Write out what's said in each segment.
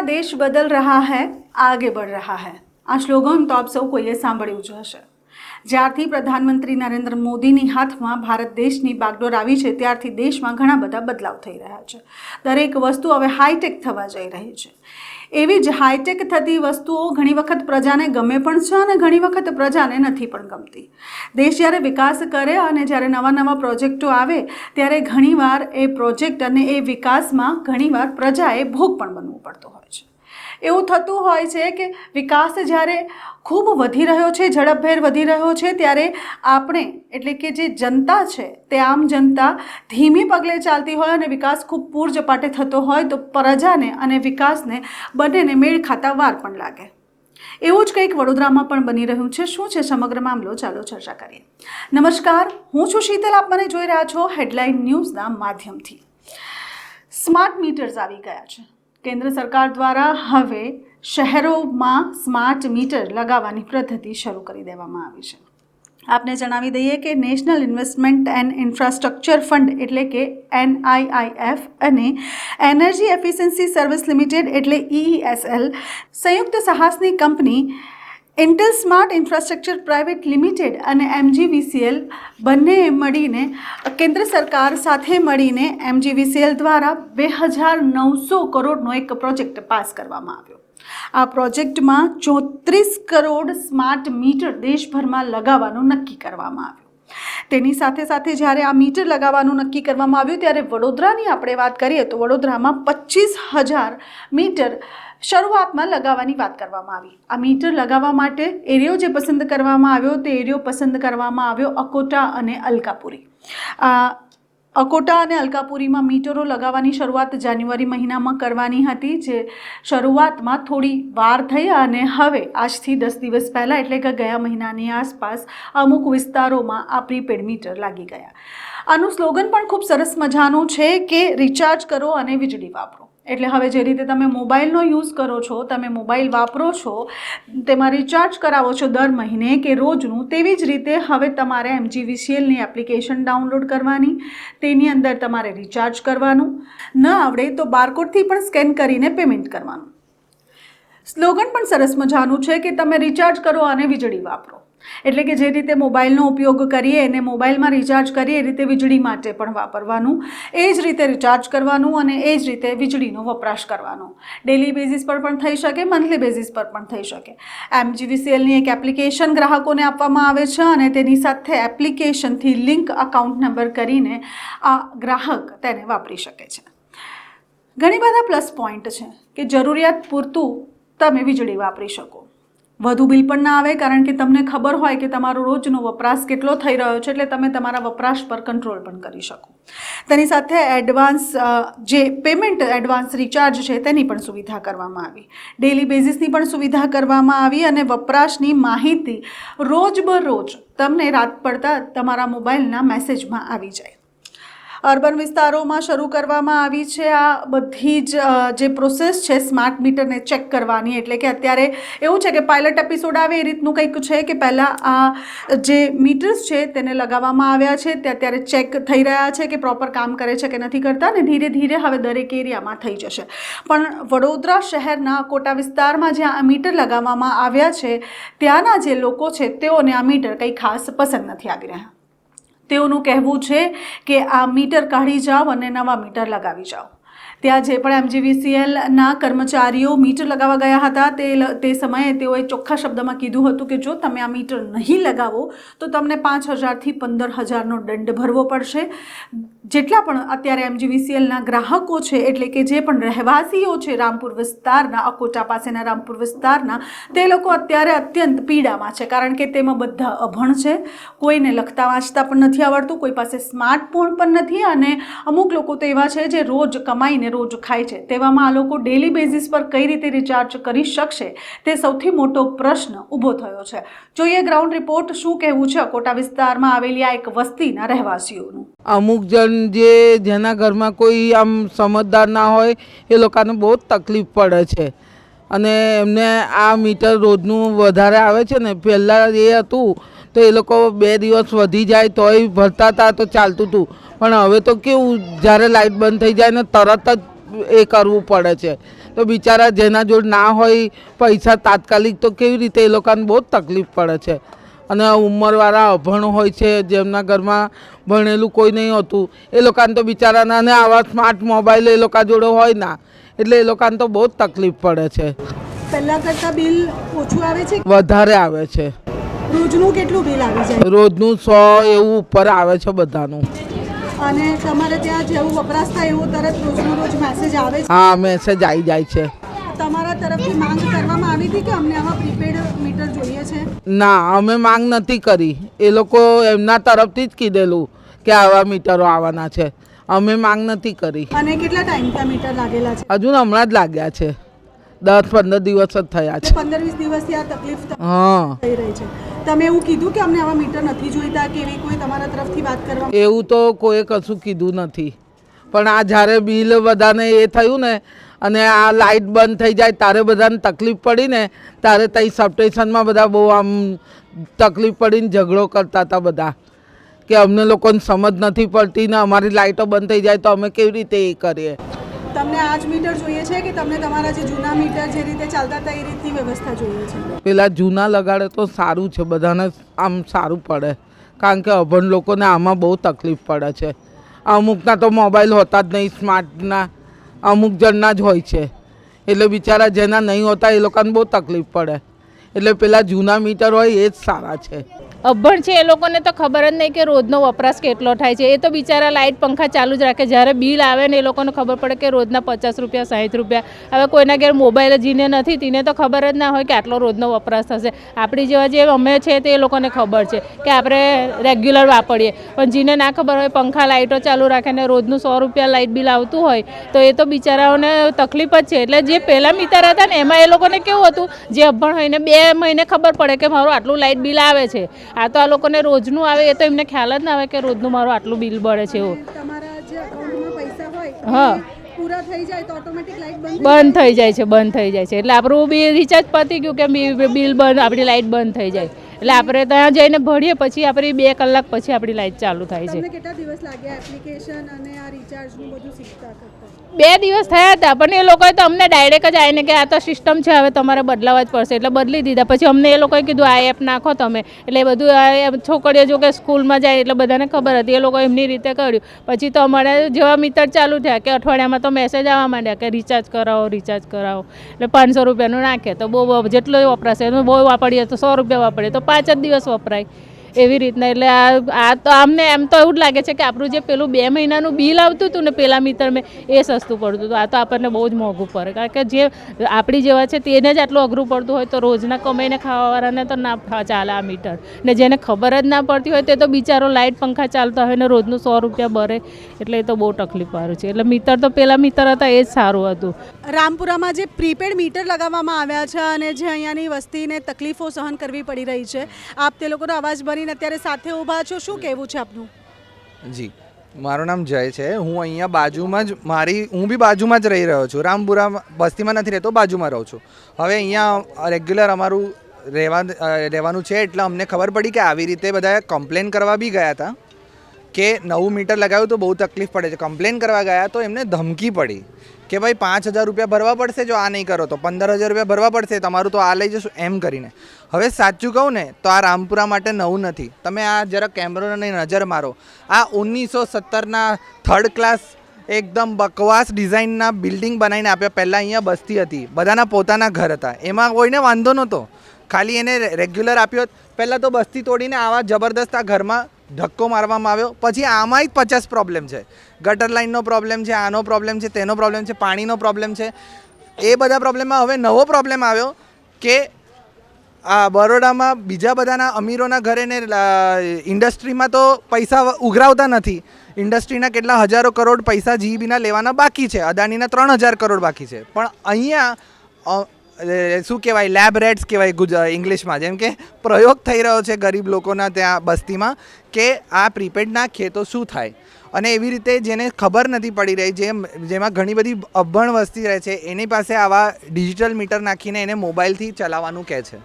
મારા દેશ બદલ રહ્યા હૈ આગે બઢ રહ્યા હૈ આ સ્લોગન તો આપ સૌ કોઈએ સાંભળ્યું જ હશે જ્યારથી પ્રધાનમંત્રી નરેન્દ્ર મોદીની હાથમાં ભારત દેશની બાગડોર આવી છે, ત્યારથી દેશમાં ઘણા બધા બદલાવ થઈ રહ્યા છે. દરેક વસ્તુ હવે હાઈટેક થવા જઈ રહી છે. એવી જ હાઈટેક થતી વસ્તુઓ ઘણી વખત પ્રજાને ગમે પણ છે અને ઘણી વખત પ્રજાને નથી પણ ગમતી. દેશ જ્યારે વિકાસ કરે અને જ્યારે નવા નવા પ્રોજેક્ટો આવે, ત્યારે ઘણીવાર એ પ્રોજેક્ટ અને એ વિકાસમાં ઘણીવાર પ્રજાએ ભોગ પણ બનવું પડતું હોય છે. એવું થતું હોય છે કે વિકાસ જ્યારે ખૂબ વધી રહ્યો છે, ઝડપભેર વધી રહ્યો છે, ત્યારે આપણે, એટલે કે જે જનતા છે, તે આમ જનતા ધીમી પગલે ચાલતી હોય અને વિકાસ ખૂબ પૂર ઝપાટે થતો હોય, તો પ્રજાને અને વિકાસને બંનેને મેળ ખાતા વાર પણ લાગે. એવું જ કંઈક વડોદરામાં પણ બની રહ્યું છે. શું છે સમગ્ર મામલો? ચાલો ચર્ચા કરીએ. નમસ્કાર, હું છું શીતલ. આપ મને જોઈ રહ્યા છો હેડલાઇન ન્યૂઝના માધ્યમથી. સ્માર્ટ મીટર્સ આવી ગયા છે. કેન્દ્ર સરકાર દ્વારા હવે શહેરોમાં સ્માર્ટ મીટર લગાવવાની પદ્ધતિ શરૂ કરી દેવામાં આવી છે. આપને જણાવી દઈએ કે national investment and infrastructure fund એટલે કે એનઆઈઆઈએફ અને એનર્જી એફિશિયન્સી સર્વિસ લિમિટેડ એટલે ઈઈએસએલ સંયુક્ત સાહસની company Intel smart infrastructure private limited અને એમજીવીસીએલ બંને મળીને, કેન્દ્ર સરકાર સાથે મળીને એમજીવીસીએલ દ્વારા બે હજાર નવસો કરોડનો એક પ્રોજેક્ટ પાસ કરવામાં આવ્યો. આ પ્રોજેક્ટમાં ચોત્રીસ કરોડ સ્માર્ટ મીટર દેશભરમાં લગાવવાનું નક્કી કરવામાં આવ્યું. તેની સાથે સાથે જ્યારે આ મીટર લગાવવાનું નક્કી કરવામાં આવ્યું, ત્યારે વડોદરાની આપણે વાત કરીએ તો વડોદરામાં પચીસ હજાર મીટર શરૂઆતમાં લગાવવાની વાત કરવામાં આવી. આ મીટર લગાવવા માટે એરિયો જે પસંદ કરવામાં આવ્યો તે એરિયો પસંદ કરવામાં આવ્યો અકોટા અને અલકાપુરી. અકોટા અને અલકાપુરીમાં મીટરો લગાવવાની શરૂઆત જાન્યુઆરી મહિનામાં કરવાની હતી, જે શરૂઆતમાં થોડી વાર થઈ અને હવે આજથી દસ દિવસ પહેલાં એટલે કે ગયા મહિનાની આસપાસ અમુક વિસ્તારોમાં આ પ્રીપેડ મીટર લાગી ગયા. આનું સ્લોગન પણ ખૂબ સરસ મજાનું છે કે રિચાર્જ કરો અને વીજળી વાપરો. એટલે હવે જે રીતે તમે મોબાઈલનો યુઝ કરો છો, તમે મોબાઈલ વાપરો છો, તેમાં રિચાર્જ કરાવો છો દર મહિને કે રોજનું, તેવી જ રીતે હવે તમારે એમજીવીસીએલની એપ્લિકેશન ડાઉનલોડ કરવાની, તેની અંદર તમારે રિચાર્જ કરવાનું, ન આવડે તો બારકોડથી પણ સ્કેન કરીને પેમેન્ટ કરવાનું. સ્લોગન પણ સરસ મજાનું છે કે તમે રિચાર્જ કરો અને વીજળી વાપરો. એટલે કે જે રીતે મોબાઈલનો ઉપયોગ કરીએ અને મોબાઈલમાં રિચાર્જ કરીએ, એ રીતે વીજળી માટે પણ વાપરવાનું. એ જ રીતે રિચાર્જ કરવાનું અને એ જ રીતે વીજળીનો વપરાશ કરવાનો. ડેલી બેઝિસ પર પણ થઈ શકે મંથલી બેઝિસ પર પણ થઈ શકે. એમજીવીસીએલની એક એપ્લિકેશન ગ્રાહકોને આપવામાં આવે છે અને તેની સાથે એપ્લિકેશનથી લિંક અકાઉન્ટ નંબર કરીને આ ગ્રાહક તેને વાપરી શકે છે. ઘણી બધા પ્લસ પોઈન્ટ છે કે જરૂરિયાત પૂરતું તમે વીજળી વાપરી શકો. વધુ બિલ પણ ના આવે, કારણ કે તમને ખબર હોય કે તમારો રોજનો વપરાશ કેટલો થઈ રહ્યો છે, એટલે તમે તમારા વપરાશ પર કંટ્રોલ પણ કરી શકો. તેની સાથે એડવાન્સ જે પેમેન્ટ એડવાન્સ રિચાર્જ છે, તેની પણ સુવિધા કરવામાં આવી. ડેલી બેઝિસની પણ સુવિધા કરવામાં આવી અને વપરાશની માહિતી રોજબરોજ તમને રાત પડતા તમારા મોબાઈલના મેસેજમાં આવી જાય. અર્બન વિસ્તારોમાં શરૂ કરવામાં આવી છે આ બધી જ જે પ્રોસેસ છે સ્માર્ટ મીટરને ચેક કરવાની. એટલે કે અત્યારે એવું છે કે પાયલટ એપિસોડ આવે એ રીતનું કંઈક છે કે પહેલાં આ જે મીટર્સ છે તેને લગાવવામાં આવ્યા છે, તે અત્યારે ચેક થઈ રહ્યા છે કે પ્રોપર કામ કરે છે કે નથી કરતા ને ધીરે ધીરે હવે દરેક એરિયામાં થઈ જશે. પણ વડોદરા શહેરના કોટા વિસ્તારમાં જ્યાં આ મીટર લગાવવામાં આવ્યા છે, ત્યાંના જે લોકો છે તેઓને આ મીટર કંઈ ખાસ પસંદ નથી આવી રહ્યા. તેઓનું કહેવું છે કે આ મીટર કાઢી જાઓ અને નવા મીટર લગાવી જાઓ. ત્યાં જે પણ એમજીવીસીએલના કર્મચારીઓ મીટર લગાવવા ગયા હતા, તે તે સમયે તેઓએ ચોખ્ખા શબ્દમાં કીધું હતું કે જો તમે આ મીટર નહીં લગાવો, તો તમને પાંચ હજારથી પંદર હજારનો દંડ ભરવો પડશે. જેટલા પણ અત્યારે એમજીવીસીએલના ગ્રાહકો છે, એટલે કે જે પણ રહેવાસીઓ છે રામપુર વિસ્તારના, અકોટા પાસેના રામપુર વિસ્તારના, તે લોકો અત્યારે અત્યંત પીડામાં છે. કારણ કે તેમાં બધા અભણ છે. કોઈને લખતા વાંચતા પણ નથી આવડતું, કોઈ પાસે સ્માર્ટફોન પણ નથી અને અમુક લોકો તો એવા છે જે રોજ કમાઈને રોજ ખાય છે. તેવામાં આ લોકો ડેલી બેઝિસ પર કઈ રીતે રિચાર્જ કરી શકશે, તે સૌથી મોટો પ્રશ્ન ઊભો થયો છે. જોઈએ ગ્રાઉન્ડ રિપોર્ટ શું કહેવું છે અકોટા વિસ્તારમાં આવેલી આ એક વસ્તીના રહેવાસીઓનું. અમુક જણ જે જેના ઘરમાં કોઈ આમ સમજદાર ના હોય, એ લોકોને બહુ તકલીફ પડે છે. અને એમને આ મીટર રોજનું વધારે આવે છે ને, પહેલાં એ હતું, તો એ લોકો બે દિવસ વધી જાય તોય ભરતા હતા તો ચાલતું હતું પણ હવે તો કેવું, જ્યારે લાઇટ બંધ થઈ જાય ને, તરત જ એ કરવું પડે છે. તો બિચારા જેના જોડે ના હોય, પૈસા તાત્કાલિક તો કેવી રીતે એ લોકોને બહુ તકલીફ પડે છે. અને ઉંમરવાળા અભણ હોય છે જેમના ઘરમાં ભણેલું કોઈ નહીં હોતું એ લોકોને તો બિચારાના અને આવા સ્માર્ટ મોબાઈલ એ લોકો જોડે હોય ના એટલે એ લોકોને તો બહુ જ તકલીફ પડે છે. પહેલાં કરતાં બિલ ઓછું આવે છે? વધારે આવે છે. રોજનું કેટલું બિલ આવે છે રોજનું સો એવું ઉપર આવે છે બધાનું. અને તમારે ત્યાં જેવું વપરાશ થાય એવું તરત રોજનું રોજ મેસેજ આવે છે? હા મેસેજ આવી જાય છે. તમારા તરફથી માંગ કરવામાં આવી હતી કે અમને આવા પ્રીપેડ મીટર જોઈએ છે? ના અમે માંગ નથી કરી. એ લોકો એમના તરફથી જ કીધેલું કે આવા મીટરો આવવાના છે. અમે માંગ નથી કરી. અને કેટલા ટાઈમથી મીટર લાગેલા છે? હજુ હમણાં જ લાગ્યા છે. દસ પંદર દિવસ જ થયા છે. પંદર વીસ દિવસથી આ તકલીફ હા. થઈ રહી છે. તમે એવું કીધું કે અમને આવા મીટર નથી જોઈતા કે એવી કોઈ તમારા તરફથી વાત કરવા એવું તો કોઈ કશું કીધું નથી. પણ આ જ્યારે બિલ બધાને એ થયું ને અને આ લાઇટ બંધ થઈ જાય તારે બધાને તકલીફ પડી ને ત્યાં સબસ્ટેશનમાં બધા બહુ આમ તકલીફ પડીને ઝઘડો કરતા હતા બધા. કે અમને લોકોને સમજ નથી પડતી ને અમારી લાઇટો બંધ થઈ જાય તો અમે કેવી રીતે એ કરીએ? તમને આ મીટર જોઈએ છે કે તમને તમારા જે જૂના મીટર જે રીતે ચાલતા હતા એ રીતની વ્યવસ્થા જોઈએ છે? પેલા જૂના લગાડે તો સારું છે બધાને આમ સારું પડે. કારણ કે અભણ લોકોને આમાં બહુ તકલીફ પડે છે. અમુકના તો મોબાઈલ હોતા જ નહીં સ્માર્ટના. અમુક જણના જ હોય છે. એટલે બિચારા જેના નહીં હોતા એ લોકોને બહુ તકલીફ પડે. એટલે પેલા જૂના મીટર હોય એ જ સારા છે. અભણ છે, એ લોકોને તો ખબર જ નહીં કે રોજનો વપરાશ કેટલો થાય છે. એ તો બિચારા લાઇટ પંખા ચાલુ જ રાખે. જ્યારે બિલ આવે ને, એ લોકોને ખબર પડે કે રોજના પચાસ રૂપિયા સાઠ રૂપિયા. હવે કોઈના ઘેર મોબાઈલ જીને નથી, તેને તો ખબર જ ના હોય કે આટલો રોજનો વપરાશ થશે. આપણી જેવા જે અમે છે, તે એ લોકોને ખબર છે કે આપણે રેગ્યુલર વાપરીએ. પણ જેને ના ખબર હોય, પંખા લાઇટો ચાલુ રાખે ને રોજનું સો રૂપિયા લાઇટ બિલ આવતું હોય, તો એ તો બિચારાઓને તકલીફ જ છે. એટલે જે પહેલાં મીટર હતા ને, એમાં એ લોકોને કેવું હતું? જે અભણ હોય ને, બે મહિને ખબર પડે કે મારું આટલું લાઇટ બિલ આવે છે. આ તો આ લોકોને રોજનું આવે એ તો એમને ખ્યાલ જ ના આવે કે રોજનું મારું આટલું બિલ બળે છે એવું. હા. બંધ થઈ જાય? છે બંધ થઈ જાય છે. એટલે આપણું બી રિચાર્જ પતી ગયું કે બી- બિલ બંધ આપણી લાઇટ બંધ થઈ જાય. એટલે આપણે ત્યાં જઈને ભરીએ પછી આપણી બે કલાક પછી આપણી લાઈટ ચાલુ થાય છે. કેટલા દિવસ લાગ્યા એપ્લિકેશન અને આ રિચાર્જનું બધું શીખતા બે દિવસ થયા હતા પણ એ લોકોએ તો અમને ડાયરેક્ટ જ આવીને કે આ તો સિસ્ટમ છે હવે તમારે બદલાવા જ પડશે એટલે બદલી દીધા. પછી અમને એ લોકોએ કીધું આ એપ નાખો તમે. એટલે એ બધું છોકરીઓ જો કે સ્કૂલમાં જાય એટલે બધાને ખબર હતી. એ લોકો એમની રીતે કર્યું. પછી તો અમારે જેવા મિત્ર ચાલુ થયા કે અઠવાડિયામાં તો મેસેજ આવવા માંડ્યા કે રિચાર્જ કરાવો રિચાર્જ કરાવો. એટલે પાંચસો રૂપિયાનું નાખે. તો બહુ જેટલો વપરાશે એનું બહુ વાપરીએ તો સો રૂપિયા વાપરીએ. તો પાંચ જ દિવસ વપરાય. એવી રીતના. એટલે આ આ તો આમને એમ તો એવું જ લાગે છે કે આપણું જે પેલું બે મહિનાનું બિલ આવતું હતું ને પેલા મિત્ર મેં, એ સસ્તું પડતું હતું. આ તો આપણને બહુ જ મોંઘું પડે. કારણ કે જે આપણી જેવા છે તેને જ આટલું અઘરું પડતું હોય તો રોજના કમાઈને ખાવાવાળાને તો ના ચાલે આ મીટર. ને જેને ખબર જ ના પડતી હોય તે તો બિચારો લાઇટ પંખા ચાલતા હોય ને રોજનું સો રૂપિયા ભરે એટલે એ તો બહુ તકલીફવાળું છે. એટલે મીટર તો પેલા મીટર હતા એ જ સારું હતું. રામપુરામાં જે પ્રીપેડ મીટર લગાવવામાં આવ્યા છે અને જે અહીંયાની વસ્તીને તકલીફો સહન કરવી પડી રહી છે, આપ તે લોકોનો અવાજ ભરીને અત્યારે સાથે ઊભા છો. શું કહેવું છે આપનું? જી. મારું નામ જય છે. હું અહીંયા બાજુમાં જ મારી, હું બી બાજુમાં જ રહી રહ્યો છું. રામપુરા બસ્તીમાં નથી રહેતો, બાજુમાં રહું છું. હવે અહીંયા રેગ્યુલર અમારું રહેવા, રહેવાનું છે એટલે અમને ખબર પડી કે આવી રીતે બધા કમ્પ્લેન કરવા બી ગયા હતા કે નવું મીટર લગાવ્યું તો બહુ તકલીફ પડે છે. કમ્પ્લેન કરવા ગયા તો એમને ધમકી પડી કે ભાઈ પાંચ હજાર રૂપિયા ભરવા પડશે જો આ નહીં કરો તો. પંદર હજાર રૂપિયા ભરવા પડશે. તમારું તો આ લઈ જશું એમ કરીને. હવે સાચું કહું ને, તો આ રામપુરા માટે નવું નથી. તમે આ જરા કેમેરાની નજર મારો. આ ઓગણીસો સત્તરના થર્ડ ક્લાસ એકદમ બકવાસ ડિઝાઇનના બિલ્ડિંગ બનાવીને આપ્યા. પહેલાં અહીંયા બસ્તી હતી. બધાના પોતાના ઘર હતા. એમાં કોઈને વાંધો નહોતો. ખાલી એને રેગ્યુલર આપ્યો. પહેલાં તો બસ્તી તોડીને આવા જબરદસ્ત આ ઘરમાં ધક્કો મારવામાં આવ્યો. પછી આમાંય પચાસ પ્રોબ્લેમ છે. ગટર લાઇનનો પ્રોબ્લેમ છે, આનો પ્રોબ્લેમ છે, તેનો પ્રોબ્લેમ છે, પાણીનો પ્રોબ્લેમ છે. એ બધા પ્રોબ્લેમમાં હવે નવો પ્રોબ્લેમ આવ્યો કે આ બરોડામાં બીજા બધાના અમીરોના ઘરે ને ઇન્ડસ્ટ્રીમાં તો પૈસા ઉઘરાવતા નથી. ઇન્ડસ્ટ્રીના કેટલા હજારો કરોડ પૈસા જીબીના લેવાના બાકી છે. અદાણીના ત્રણ હજાર કરોડ બાકી છે. પણ અહીંયા શું કહેવાય લેબ રેટ્સ કહેવાય ગુજ, ઇંગ્લિશમાં. જેમ કે પ્રયોગ થઈ રહ્યો છે ગરીબ લોકોના ત્યાં બસ્તીમાં કે આ પ્રીપેડ નાખીએ તો શું થાય. અને એવી રીતે જેને ખબર નથી પડી રહી, જેમ, જેમાં ઘણી બધી અભણ વસ્તી રહે છે, એની પાસે આવા ડિજિટલ મીટર નાખીને એને મોબાઈલથી ચલાવવાનું કહે છે.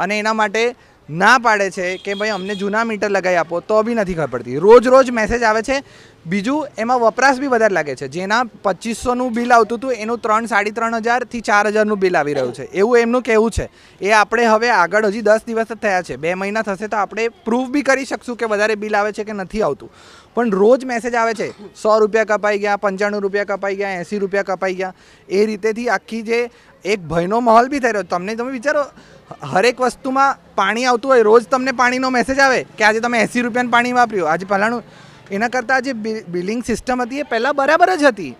અને એના માટે ના પાડે છે કે ભાઈ અમને જૂના મીટર લગાવી આપો, તો બી નથી ખબર પડતી. રોજ રોજ મેસેજ આવે છે. બીજું, એમાં વપરાશ બી વધારે લાગે છે. જેના પચીસોનું બિલ આવતું હતું, એનું ત્રણ, સાડી ત્રણ હજારથી ચાર હજારનું બિલ આવી રહ્યું છે. એવું એમનું કહેવું છે. એ આપણે હવે આગળ હજી દસ દિવસ જ થયા છે. બે મહિના થશે તો આપણે પ્રૂફ બી કરી શકશું કે વધારે બિલ આવે છે કે નથી આવતું. પણ રોજ મેસેજ આવે છે. સો રૂપિયા કપાઈ ગયા, પંચાણું રૂપિયા કપાઈ ગયા, એંસી રૂપિયા કપાઈ ગયા. એ રીતેથી આખી જે એક ભયનો માહોલ બી થઈ રહ્યો. તમને તમે વિચારો હરેક વસ્તુમાં પાણી આવતું હોય, રોજ તમને પાણીનો મેસેજ આવે કે આજે તમે એંસી રૂપિયાનું પાણી વાપર્યું. આજે પહેલાંનું એના કરતાં જે બિલિંગ સિસ્ટમ હતી એ પહેલાં બરાબર જ હતી.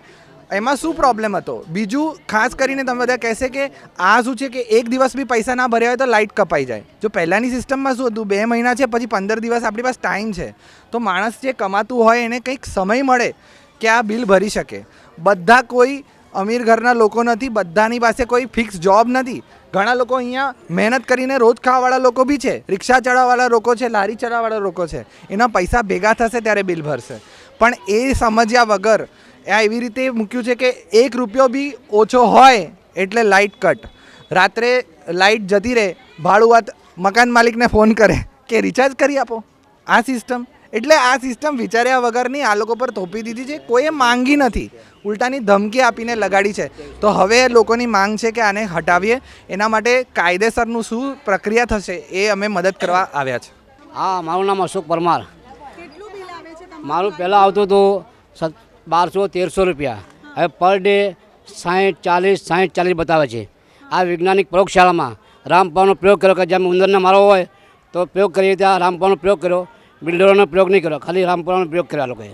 એમાં શું પ્રોબ્લેમ હતો? બીજું ખાસ કરીને તમે બધા કહેશે કે આ શું છે કે એક દિવસ બી પૈસા ના ભર્યા હોય તો લાઇટ કપાઈ જાય. જો પહેલાંની સિસ્ટમમાં શું હતું? બે મહિના છે, પછી પંદર દિવસ આપણી પાસે ટાઈમ છે. તો માણસ જે કમાતું હોય એને કંઈક સમય મળે કે આ બિલ ભરી શકે. બધા કોઈ અમીર ઘરના લોકો નથી, બધાની પાસે કોઈ ફિક્સ જોબ નથી. ઘણા લોકો અહીંયા મહેનત કરીને રોજ ખાવાવાળા લોકો બી છે. રિક્ષા ચડાવવાળા લોકો છે, લારી ચડાવવાળા લોકો છે. એના પૈસા ભેગા થશે ત્યારે બિલ ભરશે. પણ એ સમજ્યા વગર આ એવી રીતે મૂક્યું છે કે એક રૂપિયો બી ઓછો હોય એટલે લાઇટ કટ. રાત્રે લાઇટ જતી રહે ભાડું મકાન માલિકને ફોન કરે કે રિચાર્જ કરી આપો. આ સિસ્ટમ એટલે આ સિસ્ટમ વિચાર્યા વગરની આ લોકો પર થોપી દીધી છે. કોઈએ માંગી નથી. ઉલટાની ધમકી આપીને લગાડી છે. તો હવે લોકોની માંગ છે કે આને હટાવીએ. એના માટે કાયદેસરનું શું પ્રક્રિયા થશે એ અમે મદદ કરવા આવ્યા છે. હા મારું નામ અશોક પરમાર. કેટલું બિલ આવે છે તમારું? મારું પહેલાં આવતું હતું સત બારસો તેરસો રૂપિયા. હવે પર ડે સાહીઠ ચાલીસ સાઠ ચાલીસ બતાવે છે. આ વૈજ્ઞાનિક પ્રયોગશાળામાં રામપાનો પ્રયોગ કર્યો કે જેમ ઉંદરને મારવો હોય તો પ્રયોગ કરીએ ત્યાં રામપાનો પ્રયોગ કર્યો. બિલ્ડરોનો પ્રયોગ નહીં કર્યો ખાલી રામપાનો પ્રયોગ કર્યો આ લોકોએ.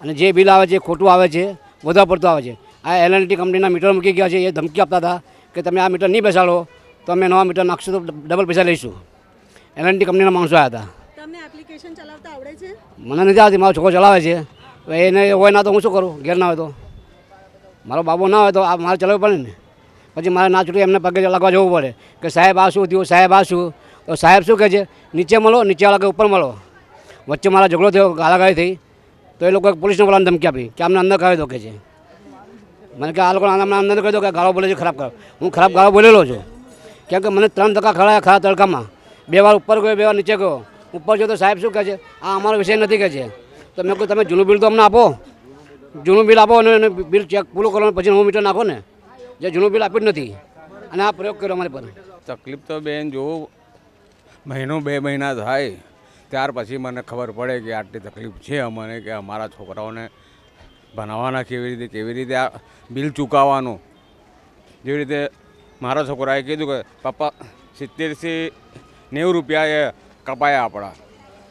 અને જે બિલ આવે છે ખોટું આવે છે વધારે પડતો આવે છે. આ એલએનટી કંપનીના મીટર મૂકી ગયા છે. એ ધમકી આપતા હતા કે તમે આ મીટર નહીં બેસાડો તો અમે નવા મીટર નાખશું તો ડબલ પૈસા લઈશું. એલએનટી કંપનીના માણસો આવ્યા હતા. તમને એપ્લિકેશન ચલાવતા આવડે છે? મને નથી આવતી મારો છોકરો ચલાવે છે. એને હોય ના તો હું શું કરું? ઘેર ના હોય તો. મારો બાબો ના હોય તો આ મારે ચલાવવું પડે ને? પછી મારે ના છૂટે એમને પગે લાગવા જવું પડે કે સાહેબ આ શું થયું સાહેબ આ શું? તો સાહેબ શું કહે છે? નીચે મળો નીચેવાળા કે ઉપર મળો? વચ્ચે મારા ઝઘડો થયો ગાળાગાળી થઈ. તો એ લોકોએ પોલીસને બોલાવવાની ધમકી આપી કે અમને અંદર કરાવી દો કે છે. મને કે આ લોકો આમને અંદર કહી દો કે ગાળો બોલે છે, ખરાબ કરો હું ખરાબ ગાળો બોલેલો છું. કેમ કે મને ત્રણ ટકા ખડાયા ખરા તડકામાં. બે વાર ઉપર ગયો, બે વાર નીચે ગયો. ઉપર જો તો સાહેબ શું કહે છે? આ અમારો વિષય નથી કહે છે. તો મેં કહ્યું, તમે જૂનું બિલ તો અમને આપો. જૂનું બિલ આપો અને બિલ ચેક પૂરું કરો પછી હું મીટર નાખો ને. જે જૂનું બિલ આપ્યું જ નથી. અને આ પ્રયોગ કર્યો અમારી પર. તકલીફ તો બેન જો મહિનો બે મહિના થાય. ત્યાર પછી મને ખબર પડે કે આટલી તકલીફ છે અમને કે અમારા છોકરાઓને ભણાવવાના કેવી રીતે કેવી રીતે આ બિલ ચૂકવવાનું. જેવી રીતે મારા છોકરાએ કીધું કે, પપ્પા, સિત્તેરથી નેવું રૂપિયા એ કપાયા આપણા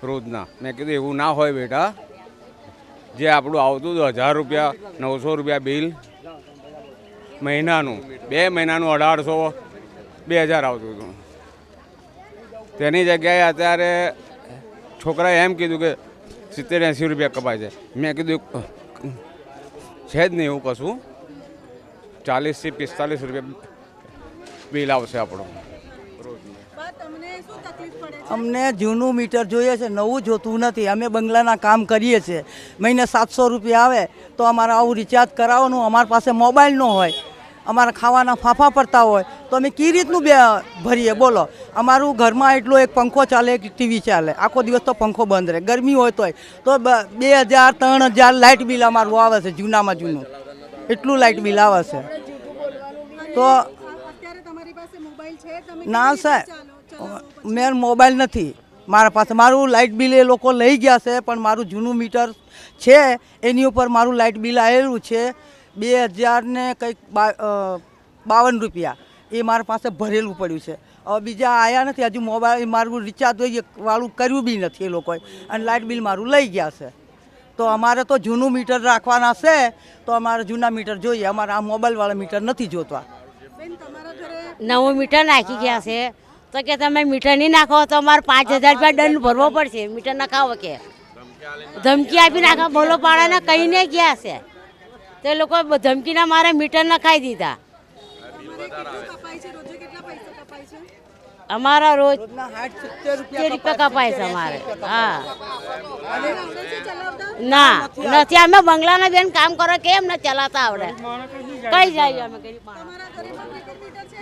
રોજના. મેં કીધું, એવું ના હોય બેટા. જે આપણું આવતું હતું હજાર રૂપિયા, નવસો રૂપિયા બિલ મહિનાનું, બે મહિનાનું અઢારસો, બે હજાર આવતું હતું. તેની જગ્યાએ અત્યારે છોકરાએ એમ કીધું કે સિત્તેર એંસી રૂપિયા કપાય છે. મેં કીધું છે જ નહીં એવું કશું. ચાલીસથી પિસ્તાલીસ રૂપિયા બિલ આવશે આપણું. તમને શું તકલીફ પડે છે? અમને જૂનું મીટર જોઈએ છે નવું જોતું નથી. અમે બંગલાના કામ કરીએ છીએ. મહિને સાતસો રૂપિયા આવે તો અમારે આવું રિચાર્જ કરાવવાનું અમારી પાસે મોબાઈલ ન હોય. અમારા ખાવાના ફાંફા પડતા હોય, તો અમે કઈ રીતનું બે ભરીએ? બોલો. અમારું ઘરમાં એટલો એક પંખો ચાલે, એક ટીવી ચાલે. આખો દિવસ તો પંખો બંધ રહે. ગરમી હોય તોય. તો બ- હજાર, ત્રણ હજાર લાઇટ બિલ અમારું આવે છે, જૂનામાં જૂનું. એટલું લાઇટ બિલ આવે છે. તો ના, સાહેબ. મેં મોબાઈલ નથી. મારા પાસે મારું લાઇટ બિલ એ લોકો લઈ ગયા છે, પણ મારું જૂનું મીટર છે, એની ઉપર મારું લાઇટ બિલ આવેલું છે. બે હજાર ને કંઈક બા બાવન રૂપિયા. એ મારા પાસે ભરેલું પડ્યું છે. હવે બીજા આવ્યા નથી હજુ મોબાઈલ મારું રિચાર્જ હોય વાળું કર્યું બી નથી એ લોકોએ. અને લાઇટ બિલ મારું લઈ ગયા છે. તો અમારે તો જૂનું મીટર રાખવાના છે તો અમારે જૂના મીટર જોઈએ. અમારે આ મોબાઈલવાળા મીટર નથી જોતા. બેન તમારા ઘરે નવું મીટર નાખી ગયા છે. તો કે તમે મીટર નહીં નાખો તો અમારે પાંચ હજાર રૂપિયા દંડ ભરવો પડશે. મીટર નખાવો કે. ધમકી આપી નાખો બોલો પાડાને કહીને ગયા છે. તે લોકો ધમકીના મારે મીટર નખાઈ દીધા. કપાય છે રોજે કેટલા પૈસા કપાય છે અમારા રોજ તે રૂપિયા કપાય છે અમારે. હા. ના નથી. અમે બંગલાના બેન કામ કરો કેમ ન ચલાતા આવડે? કઈ જાય. અમે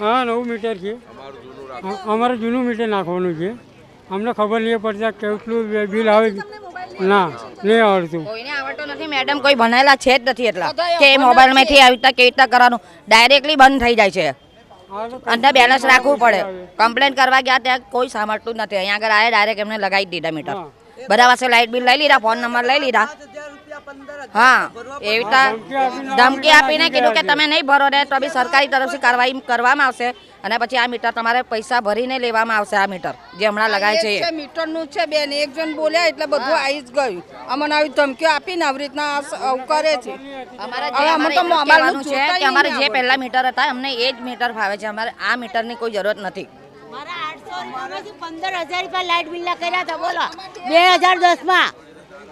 હા નવું મીટર છે. અમારે જૂનું મીટર નાખવાનું છે. અમને ખબર નહીં પડતા કેટલું બિલ આવે. છે ના નહીં આવડતું. કોઈને આવડતું નથી મેડમ કોઈ ભણેલા છે જ નથી એટલા. કે મોબાઈલમાંથી આવી રીતના કેવી રીતના કરવાનું? ડાયરેક્ટલી બંધ થઈ જાય છે. અંદર બેલેન્સ રાખવું પડે. કમ્પ્લેન કરવા ગયા ત્યાં કોઈ સાંભળતું નથી. અહીંયા આગળ આવ્યા ડાયરેક્ટ એમને લગાવી દીધા મીટર બધા પાસે લાઇટ બિલ લઈ લીધા ફોન નંબર લઈ લીધા. હા. એવી ધમકી આપીને કીધું કે તમે નહીં ભરો ને તો બી સરકારી તરફથી કાર્યવાહી કરવામાં આવશે. અને પછી આ મીટર તમારે પૈસા ભરીને લેવામાં આવશે આ મીટર જે હમણાં લગાય છે. મીટરનું છે બેન એક જણ બોલ્યા એટલે બધું આવી જ ગયું. અમને આવી ધમકીઓ આપીને આવી રીતના કરે છે. છે કે અમારે જે. પહેલા મીટર હતા અમને એ જ મીટર ફાવે છે. અમારે આ મીટરની કોઈ જરૂરત નથી. મારા આઠસો પંદર હજાર રૂપિયા લાઇટ બિલના કર્યા હતા બોલો. બે હજાર દસમાં.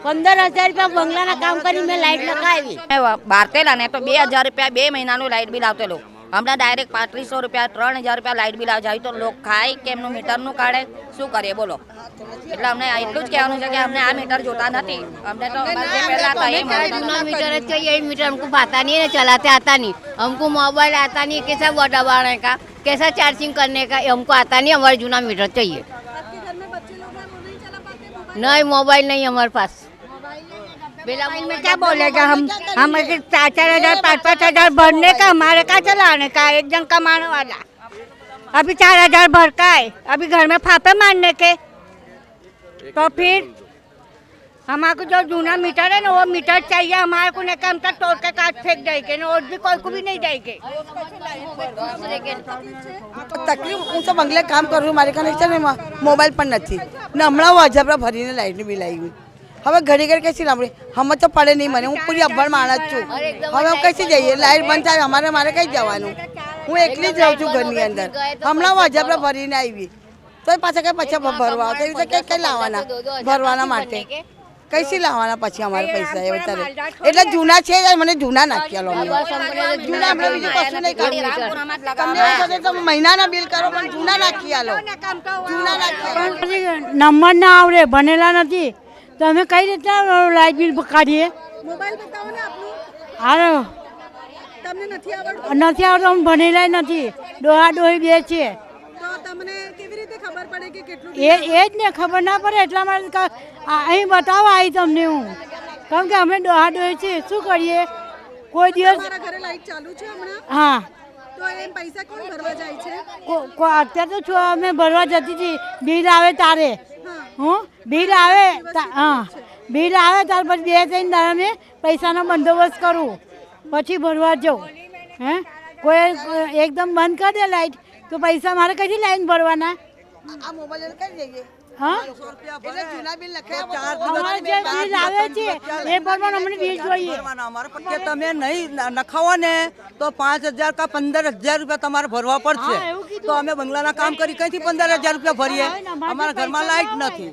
પંદર હજાર રૂપિયા બંગલાના કામ કરી મેં લાઇટ લગાવી મેં બારતેલા ને તો બે હજાર રૂપિયા બે મહિનાનું લાઇટ બિલ આવતેલું હમણાં ડાયરેક્ટ પાંત્રીસો રૂપિયા ત્રણ હજાર રૂપિયા લાઇટ બિલ આવી જાય તો લોકો ખાય કે એમનું મીટરનું કાઢે શું કરીએ બોલો એટલે અમને એટલું જ કહેવાનું છે કે અમને આ મીટર જોતા નથી અમને તો અમારે જે પહેલા હતા એ મળે. जूना मीटर है चाहिए ये मीटर हमको आता नहीं है चलाते आता नहीं हमको मोबाइल आता नहीं कैसा वो दबाने का कैसा चार्जिंग करने का ये हमको आता नहीं हमारे जूना मीटर चाहिए नहीं मोबाइल नहीं हमारे पास मोबाइल में क्या बोलेगा हम हम चार चार हजार पाँच पाँच हजार भरने का हमारे का चलाने का एक जन कमाने वाला अभी चार हजार भर का है अभी घर में फापे मारने के तो फिर हमारे को जो जूना मीटर है ना वो मीटर चाहिए हमारे को नहीं हम तक तोड़ के काट फेंक देंगे ना और भी कोई को भी नहीं देंगे તકલીફ હું તો બંગલે કામ કરું છું મારી કનેક્શન એમાં મોબાઈલ પણ નથી ને હમણાં હું હજાર ભરીને લાઈટનું બિલ આવી ગયું હવે ઘડી ઘડી કઈ સાંભળી હમત તો પડે નહીં મને. હું પૂરી અભણ માણસ છું. હવે હું કઈ જઈએ? લાઈટ બંધ થાય અમારે મારે કઈ જવાનું? હું એકલી જ રહું છું ઘરની અંદર. હમણાં હું હજાર ભરીને આવી. તો પાછા કઈ પછી ભરવા તે રીતે કઈ કઈ લાવવાના? ભરવાના માટે. કઈથી લાવવાના પછી અમારે પૈસા એ વધારે એટલે જૂના છે મને જૂના નાખ્યા જૂના આપણે બીજું કશું નહીં તમને એવું મહિનાના બિલ કરો પણ જૂના નાખી આલો જૂના નાખી આલો. નંબર ના આવડે ભણેલા નથી. તો અમે કઈ રીતના લાઇટ બિલ કાઢીએ? મોબાઈલ બતાવો ને આપનું. હાલો. તમને નથી આવડતું? નથી આવડતો અમે ભણેલા નથી. ડોહા ડોહી બે છીએ તો તમને કેવી રીતે ખબર પડે કે કેટલું એ એ જ ને ખબર ના પડે એટલા માટે અહીં બતાવો આવી તમને હું. કારણ કે અમે ડોહા ડોહી છીએ શું કરીએ? કોઈ દિવસ ઘરે લાઈટ ચાલુ છે હમણાં? હા. તો એમ પૈસા કોણ ભરવા જાય છે? કો- કો- અત્યારે તો છો અમે ભરવા જતી હતી. બિલ આવે તારે હું? બિલ આવે હા. બિલ આવે, ત્યાર પછી બે ત્રણ દાડા પૈસાનો બંદોબસ્ત કરું. પછી ભરવા જાઉં. હે? કોઈ કોઈ એકદમ બંધ કરી દે લાઈટ. તો પૈસા મારે કઈથી લાઈન ભરવાના? આ મોબાઈલ કરી કઈ જઈએ હા? અમારે જે બિલ આવે છે એ પ્રમાણે અમને બિલ જોઈએ. કે તમે નહીં નખાવો ને તો પાંચ હજાર કા પંદર હજાર રૂપિયા તમારે ભરવા પડશે. તો અમે બંગલાના કામ કરી કઈથી પંદર હજાર રૂપિયા ભરીએ? અમારા ઘરમાં લાઈટ નથી.